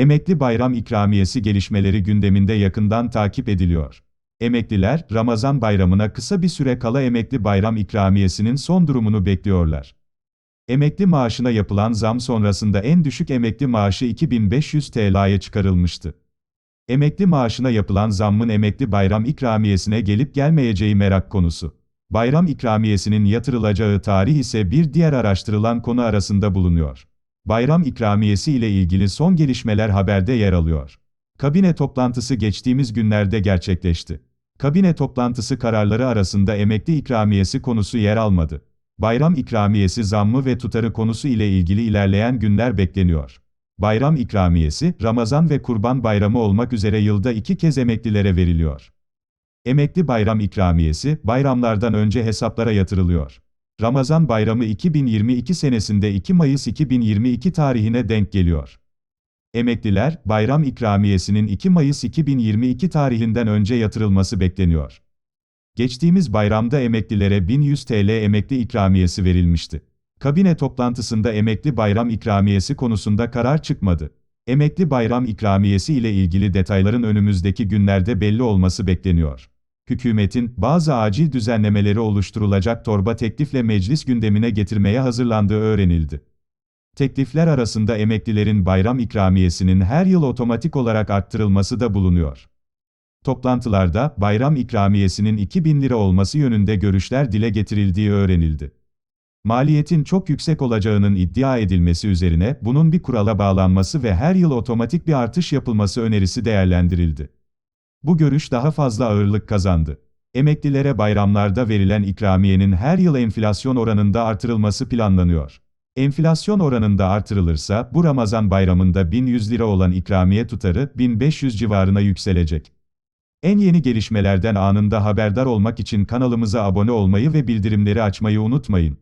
Emekli bayram ikramiyesi gelişmeleri gündeminde yakından takip ediliyor. Emekliler, Ramazan bayramına kısa bir süre kala emekli bayram ikramiyesinin son durumunu bekliyorlar. Emekli maaşına yapılan zam sonrasında en düşük emekli maaşı 2500 TL'ye çıkarılmıştı. Emekli maaşına yapılan zammın emekli bayram ikramiyesine gelip gelmeyeceği merak konusu. Bayram ikramiyesinin yatırılacağı tarih ise bir diğer araştırılan konu arasında bulunuyor. Bayram ikramiyesi ile ilgili son gelişmeler haberde yer alıyor. Kabine toplantısı geçtiğimiz günlerde gerçekleşti. Kabine toplantısı kararları arasında emekli ikramiyesi konusu yer almadı. Bayram ikramiyesi zammı ve tutarı konusu ile ilgili ilerleyen günler bekleniyor. Bayram ikramiyesi, Ramazan ve Kurban Bayramı olmak üzere yılda iki kez emeklilere veriliyor. Emekli bayram ikramiyesi, bayramlardan önce hesaplara yatırılıyor. Ramazan bayramı 2022 senesinde 2 Mayıs 2022 tarihine denk geliyor. Emekliler, bayram ikramiyesinin 2 Mayıs 2022 tarihinden önce yatırılması bekleniyor. Geçtiğimiz bayramda emeklilere 1100 TL emekli ikramiyesi verilmişti. Kabine toplantısında emekli bayram ikramiyesi konusunda karar çıkmadı. Emekli bayram ikramiyesi ile ilgili detayların önümüzdeki günlerde belli olması bekleniyor. Hükümetin bazı acil düzenlemeleri oluşturulacak torba teklifle meclis gündemine getirmeye hazırlandığı öğrenildi. Teklifler arasında emeklilerin bayram ikramiyesinin her yıl otomatik olarak arttırılması da bulunuyor. Toplantılarda bayram ikramiyesinin 2000 lira olması yönünde görüşler dile getirildiği öğrenildi. Maliyetin çok yüksek olacağının iddia edilmesi üzerine bunun bir kurala bağlanması ve her yıl otomatik bir artış yapılması önerisi değerlendirildi. Bu görüş daha fazla ağırlık kazandı. Emeklilere bayramlarda verilen ikramiyenin her yıl enflasyon oranında artırılması planlanıyor. Enflasyon oranında artırılırsa bu Ramazan bayramında 1100 lira olan ikramiye tutarı 1500 civarına yükselecek. En yeni gelişmelerden anında haberdar olmak için kanalımıza abone olmayı ve bildirimleri açmayı unutmayın.